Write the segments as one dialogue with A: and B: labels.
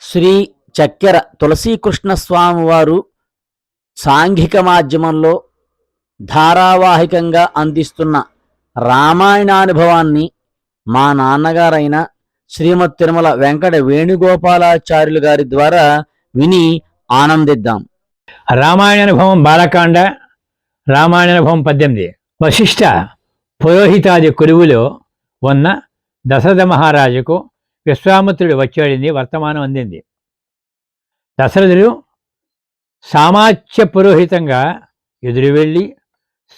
A: శ్రీ చక్కెర తులసీకృష్ణ స్వామివారు సాంఘిక మాధ్యమంలో ధారావాహికంగా అందిస్తున్న రామాయణానుభవాన్ని మా నాన్నగారైన శ్రీమతి తిరుమల వెంకట వేణుగోపాలాచార్యులు గారి ద్వారా విని ఆనందిద్దాం.
B: రామాయణానుభవం బాలకాండ రామాయణానుభవం పద్దెనిమిది. వశిష్ఠ పురోహితాది కొలువులో ఉన్న దశరథ మహారాజుకు విశ్వామిత్రుడు వచ్చాడని వర్తమానం అందింది. దశరథుడు సామాచ్య పురోహితంగా ఎదురు వెళ్ళి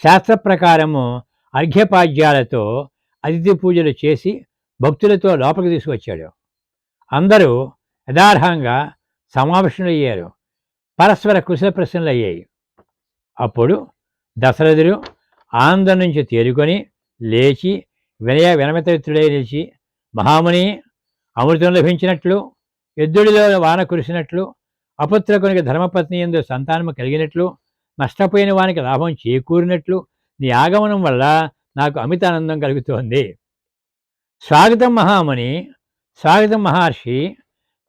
B: శాస్త్ర ప్రకారము అర్ఘ్యపాద్యాలతో అతిథి పూజలు చేసి భక్తులతో లోపలికి తీసుకొచ్చాడు. అందరూ యథార్హంగా సమావేశమయ్యారు. పరస్పర కుశల ప్రశ్నలు అయ్యాయి అప్పుడు దశరథుడు ఆనందం నుంచి తేరుకొని లేచి వినయ వినమితవిత్రుడై నిలిచి మహాముని అమృతం లభించినట్లు ఎద్దుడిలో వాన కురిసినట్లు అపుత్రకునికి ధర్మపత్ని ఎందు సంతానము కలిగినట్లు నష్టపోయిన వానికి లాభం చేకూరినట్లు నీ ఆగమనం వల్ల నాకు అమిత ఆనందం కలుగుతోంది. స్వాగతం మహాముని స్వాగతం మహర్షి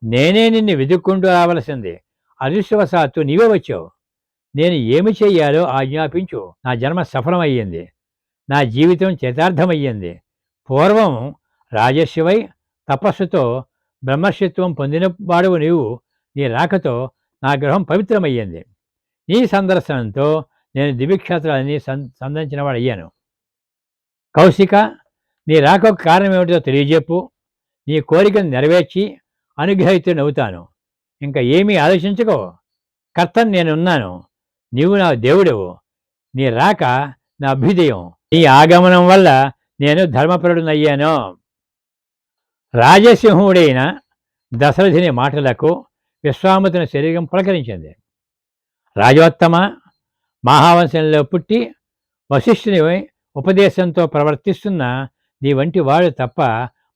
B: నేనే నిన్ను వెతుక్కుంటూ రావలసింది. అదృష్టవశాత్తు నీవే వచ్చావు. నేను ఏమి చెయ్యాలో ఆజ్ఞాపించు. నా జన్మ సఫలమయ్యింది. నా జీవితం చరితార్థమయ్యింది. పూర్వం రాజస్యవై తపస్సుతో బ్రహ్మశత్వం పొందిన వాడువు నీవు. నీ రాకతో నా గృహం పవిత్రమయ్యింది. నీ సందర్శనంతో నేను దివ్యక్షేత్రాలని సం సందర్శించిన వాడయ్యాను కౌశిక నీ రాకకు కారణం ఏమిటో తెలియజెప్పు. నీ కోరికను నెరవేర్చి అనుగ్రహితునవుతాను ఇంకా ఏమీ ఆలోచించుకో. కర్తను నేనున్నాను. నీవు నా దేవుడవు. నీ రాక నా అభ్యుదయం. నీ ఆగమనం వల్ల నేను ధర్మపరుడునయ్యాను. రాజసింహుడైన దశరథుని మాటలకు విశ్వామిత్రుని శరీరం పులకరించింది. రాజోత్తమ మహావంశంలో పుట్టి వశిష్ఠుని ఉపదేశంతో ప్రవర్తిస్తున్న నీ వంటి వాడు తప్ప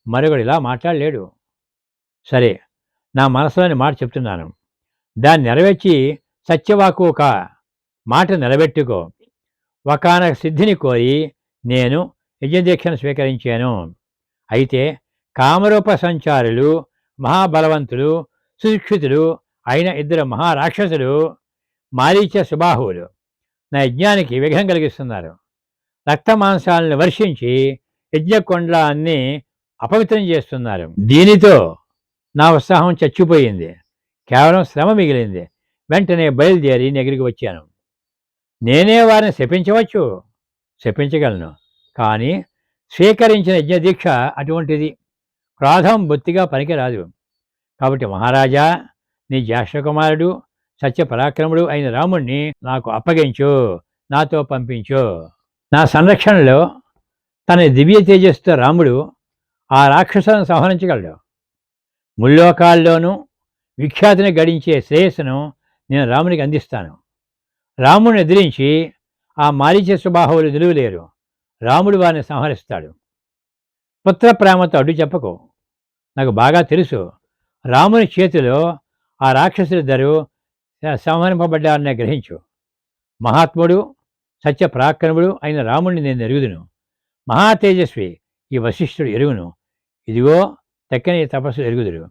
B: మరొకడిలా మాట్లాడలేడు. సరే నా మనసులోని మాట చెప్తున్నాను. దాన్ని నెరవేర్చి సత్యవాకు ఒక మాట నిలబెట్టుకో. ఒకనొక సిద్ధిని కోరి నేను యజ్ఞదీక్షను స్వీకరించాను. అయితే కామరూప సంచారులు మహాబలవంతులు సుశిక్షితులు అయిన ఇద్దరు మహారాక్షసులు మారీచ సుబాహువులు నా యజ్ఞానికి విఘ్నం కలిగిస్తున్నారు. రక్త మాంసాలను వర్షించి యజ్ఞకొండలాన్ని అపవిత్రం చేస్తున్నారు. దీనితో నా ఉత్సాహం చచ్చిపోయింది. కేవలం శ్రమ మిగిలింది. వెంటనే బయలుదేరి నీ దగ్గరికి వచ్చాను. నేనే వారిని శపించవచ్చు? శపించగలను. కానీ స్వీకరించిన యజ్ఞదీక్ష అటువంటిది. క్రాధం బొత్తిగా పనికిరాదు. కాబట్టి మహారాజా నీ జ్యేష్ఠకుమారుడు సత్యపరాక్రముడు అయిన రాముణ్ణి నాకు అప్పగించు నాతో పంపించు. నా సంరక్షణలో తన దివ్య తేజస్సుతో రాముడు ఆ రాక్షసులను సంహరించగలడు. ముల్లోకాల్లోనూ విఖ్యాతిని గడించే శ్రేయస్సును నేను రామునికి అందిస్తాను. రాముడిని ఎదిరించి ఆ మారీచ స్వభావాలు నిలువలేరు. రాముడు వారిని సంహరిస్తాడు. పుత్ర ప్రేమతో అడ్డు చెప్పకు. నాకు బాగా తెలుసు. రాముని చేతిలో ఆ రాక్షసులిద్దరూ సంహరింపబడ్డారనే గ్రహించు. మహాత్ముడు సత్య ప్రాక్రముడు అయిన రాముడిని నేను ఎరుగుదును. మహా తేజస్వి ఈ వశిష్ఠుడు ఎరుగును. ఇదిగో తక్కని తపస్సు ఎరుగుదురు.